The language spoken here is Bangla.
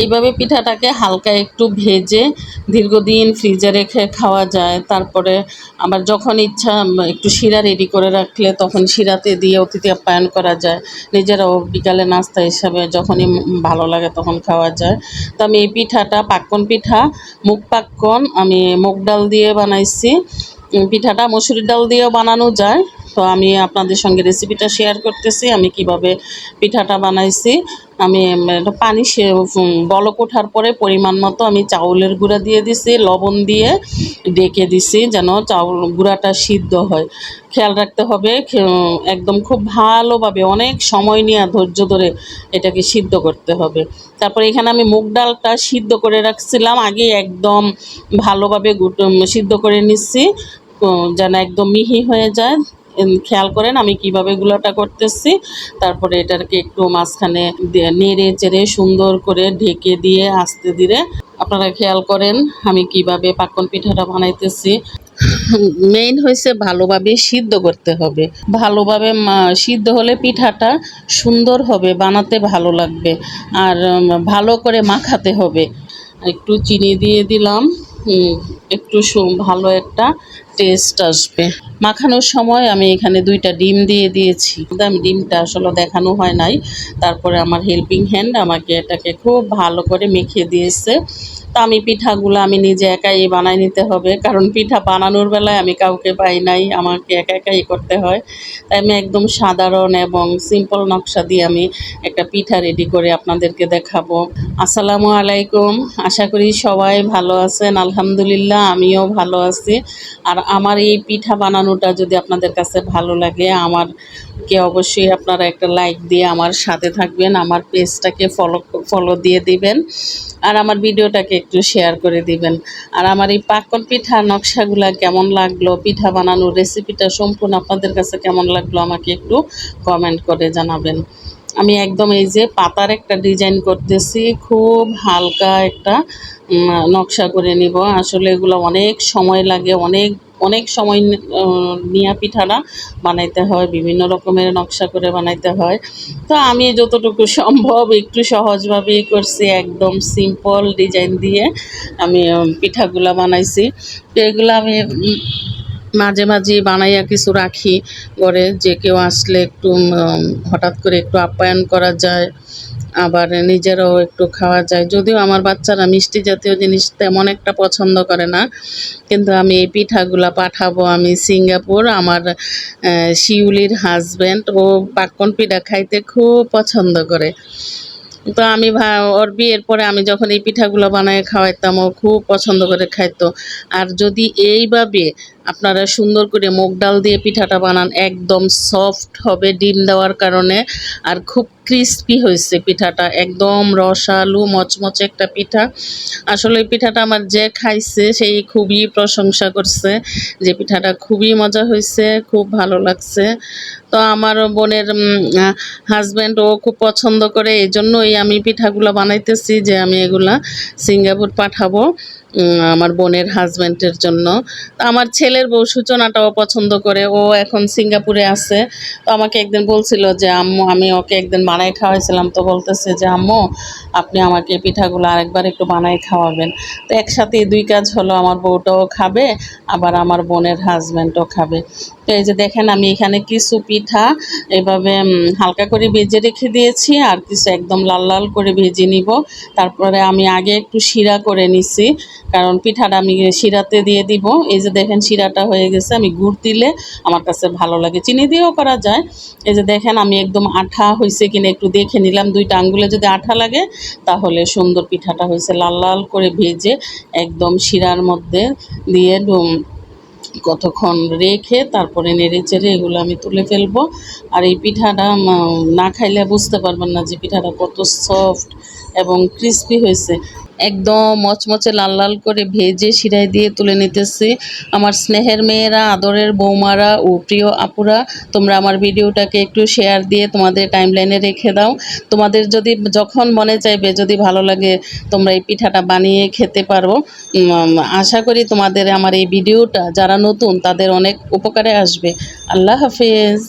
এইভাবে পিঠাটাকে হালকা একটু ভেজে দীর্ঘদিন ফ্রিজে রেখে খাওয়া যায়। তারপরে আবার যখন ইচ্ছা একটু শিরা রেডি করে রাখলে তখন শিরাতে দিয়ে অতিথি আপ্যায়ন করা যায়। নিজেরাও বিকালে নাস্তা হিসাবে যখনই ভালো লাগে তখন খাওয়া যায়। তো আমি এই পিঠাটা, পাক্কন পিঠা, মুগ পাক্কন, আমি মুগ ডাল দিয়ে বানাইছি। পিঠাটা মসুরির ডাল দিয়েও বানানো যায়। তো আমি আপনাদের সঙ্গে রেসিপিটা শেয়ার করতেছি, আমি কীভাবে পিঠাটা বানাইছি। আমি পানি সে বলক ওঠার পরে পরিমাণ মতো আমি চাউলের গুঁড়া দিয়ে দিছি, লবণ দিয়ে ডেকে দিছি যেন চাউল গুঁড়াটা সিদ্ধ হয়। খেয়াল রাখতে হবে একদম খুব ভালোভাবে অনেক সময় নিয়ে ধৈর্য ধরে এটাকে সিদ্ধ করতে হবে। তারপরে এখানে আমি মুগ ডালটা সিদ্ধ করে রাখছিলাম, আগে একদম ভালোভাবে সিদ্ধ করে নিচ্ছি যেন একদম মিহি হয়ে যায়। খেয়াল করেন আমি কীভাবে গুলোটা করতেছি। তারপরে এটাকে একটু মাঝখানে নেড়ে চেড়ে সুন্দর করে ঢেকে দিয়ে আস্তে ধীরে আপনারা খেয়াল করেন আমি কীভাবে পাকন পিঠাটা বানাইতেছি। মেইন হয়েছে ভালোভাবে সিদ্ধ করতে হবে। ভালোভাবে সিদ্ধ হলে পিঠাটা সুন্দর হবে, বানাতে ভালো লাগবে আর ভালো করে মাখাতে হবে। একটু চিনি দিয়ে দিলাম একটু ভালো একটা টেস্ট আসবে। মাখানোর সময় আমি এখানে দুইটা ডিম দিয়ে দিয়েছি। আমি ডিমটা আসলে দেখানো হয় নাই। তারপরে আমার হেল্পিং হ্যান্ড আমাকে এটাকে খুব ভালো করে মেখে দিয়েছে। তো আমি পিঠাগুলো আমি নিজে একাই বানাই নিতে হবে। কারণ পিঠা বানানোর বেলায় আমি কাউকে পাই নাই। আমাকে একা একাই করতে হয়। তাই আমি একদম সাধারণ এবং সিম্পল নকশা দিয়ে আমি একটা পিঠা রেডি করে আপনাদেরকে দেখাবো। আসসালামু আলাইকুম। আশা করি সবাই ভালো আছেন। আলহামদুলিল্লাহ, আমিও ভালো আছি। আর আমার এই পিঠা বানানোটা যদি আপনাদের কাছে ভালো লাগে আমার কে অবশ্যই আপনারা একটা লাইক দিয়ে আমার সাথে থাকবেন, আমার পেজটাকে ফলো ফলো দিয়ে দিবেন, আর আমার ভিডিওটাকে একটু শেয়ার করে দিবেন। আর আমার এই পাকন পিঠা নকশাগুলো কেমন লাগল, পিঠা বানানোর রেসিপিটা সম্পূর্ণ আপনাদের কাছে কেমন লাগল, আমাকে একটু কমেন্ট করে জানাবেন। আমি একদম এই যে পাতার একটা ডিজাইন করতেছি, খুব হালকা একটা নকশা করে নিব। আসলে এগুলো অনেক সময় লাগে, অনেক অনেক সময় নিয়া পিঠাটা বানাইতে হয়, বিভিন্ন রকমের নকশা করে বানাইতে হয়। তো আমি যতটুকু সম্ভব একটু সহজভাবেই করছি, একদম সিম্পল ডিজাইন দিয়ে আমি পিঠাগুলা বানাইছি। তো এগুলো আমি মাঝে মাঝে বানাইয়া কিছু রাখি ঘরে, যে কেউ আসলে একটু হঠাৎ করে একটু আপ্যায়ন করা যায়, আবার নিজেরাও একটু খাওয়া যায়। যদিও আমার বাচ্চারা মিষ্টি জাতীয় জিনিস তেমন একটা পছন্দ করে না, কিন্তু আমি এই পিঠাগুলা পাঠাবো। আমি সিঙ্গাপুর, আমার শিউলির হাজব্যান্ড ও পাক্কন পিঠা খাইতে খুব পছন্দ করে। তো আমি ওর বিয়ের পরে আমি যখন এই পিঠাগুলো বানায় খাওয়াইতাম, ও খুব পছন্দ করে খাইতো। আর যদি এইভাবে আপনারা সুন্দর করে মুগ ডাল দিয়ে পিঠাটা বানান, একদম সফট হবে ডিম দেওয়ার কারণে। আর খুব ক্রিস্পি হয়েছে পিঠাটা, একদম রসালু, মচমচে একটা পিঠা। আসলে পিঠাটা আমার যে খাইছে সেই খুবই প্রশংসা করছে যে পিঠাটা খুবই মজা হয়েছে, খুব ভালো লাগছে। তো আমার বোনের হাজব্যান্ড ও খুব পছন্দ করে এই জন্যই আমি পিঠাগুলো বানাইতেছি যে আমি এগুলা সিঙ্গাপুর পাঠাবো আমার বোনের হাজব্যান্ডের জন্য। তো আমার ছেলের বউ সূচনাটাও পছন্দ করে। ও এখন সিঙ্গাপুরে আছে। তো আমাকে একদিন বলছিল যে, আম্মু, আমি ওকে একদিন বানাই খাওয়াইছিলাম। তো বলতেছে যে, আম্মু, আপনি আমাকে পিঠাগুলো আরেকবার একটু বানাই খাওয়াবেন। তো একসাথে দুই কাজ হলো, আমার বউটাও খাবে, আবার আমার বোনের হাজব্যান্ডও খাবে। তো এই যে দেখেন, আমি এখানে কিছু পিঠা এভাবে হালকা করে ভেজে রেখে দিয়েছি, আর কিছু একদম লাল লাল করে ভেজে নিব। তারপরে আমি আগে একটু শিরা করে নিছি, কারণ পিঠাটা আমি শিরাতে দিয়ে দিব। এই যে দেখেন শিরাটা হয়ে গেছে, আমি গুড় দিলে আমার কাছে ভালো লাগে। চিনি দিয়েও করা যায়। এই যে দেখেন, আমি একদম আঠা হয়েছে কিনা একটু দেখে নিলাম। দুইটা আঙ্গুলে যদি আঠা লাগে, তাহলে সুন্দর পিঠাটা হয়েছে লাল লাল করে ভেজে একদম শিরার মধ্যে দিয়ে কতক্ষণ রেখে তারপরে নেড়ে চেড়ে এগুলো আমি তুলে ফেলব। আর এই পিঠাটা না খাইলে বুঝতে পারবেন না যে পিঠাটা কত সফট এবং ক্রিস্পি হয়েছে একদম মচমচে লাল লাল করে ভেজে শিরায় দিয়ে তুলে নিতেছি। আমার স্নেহের মেয়েরা, আদরের বৌমারা ও প্রিয় আপুরা, তোমরা আমার ভিডিওটাকে একটু শেয়ার দিয়ে তোমাদের টাইমলাইনে রেখে দাও। তোমাদের যদি যখন মনে চাইবে যদি ভালো লাগে, তোমরা এই পিঠাটা বানিয়ে খেতে পারো। আশা করি তোমাদের আমার এই ভিডিওটা যারা নতুন, তাদের অনেক উপকারে আসবে। আল্লাহ হাফেজ।